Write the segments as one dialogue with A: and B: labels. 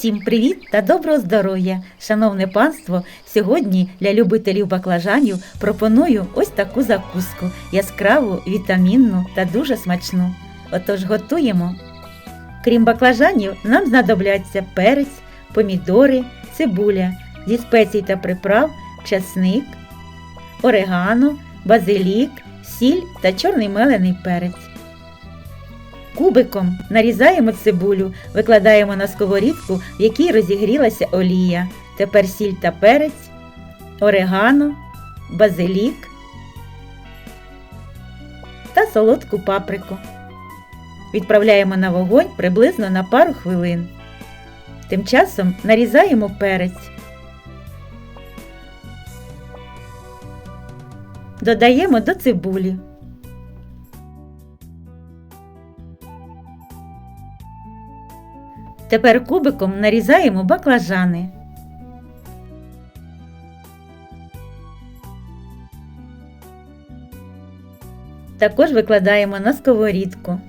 A: Всім привіт та доброго здоров'я! Шановне панство! Сьогодні для любителів баклажанів пропоную ось таку закуску яскраву, вітамінну та дуже смачну. Отож готуємо. Крім баклажанів, нам знадобляться перець, помідори, цибуля зі спецій та приправ, часник, орегано, базилік, сіль та чорний мелений перець. Кубиком нарізаємо цибулю, викладаємо на сковорідку, в якій розігрілася олія. Тепер сіль та перець, орегано, базилік та солодку паприку. Відправляємо на вогонь приблизно на пару хвилин. Тим часом нарізаємо перець. Додаємо до цибулі. Тепер кубиком нарізаємо баклажани. Також викладаємо на сковорідку.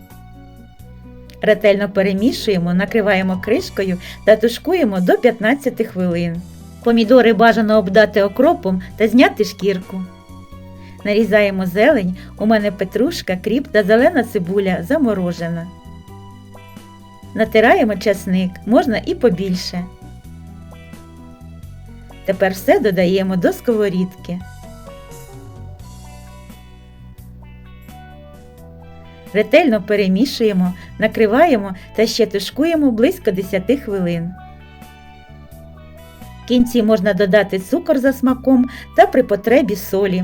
A: Ретельно перемішуємо, накриваємо кришкою та тушкуємо до 15 хвилин. Помідори бажано обдати окропом та зняти шкірку. Нарізаємо зелень, у мене петрушка, кріп та зелена цибуля заморожена. Натираємо часник, можна і побільше. Тепер все додаємо до сковорідки. Ретельно перемішуємо, накриваємо та ще тушкуємо близько 10 хвилин. В кінці можна додати цукор за смаком та при потребі солі.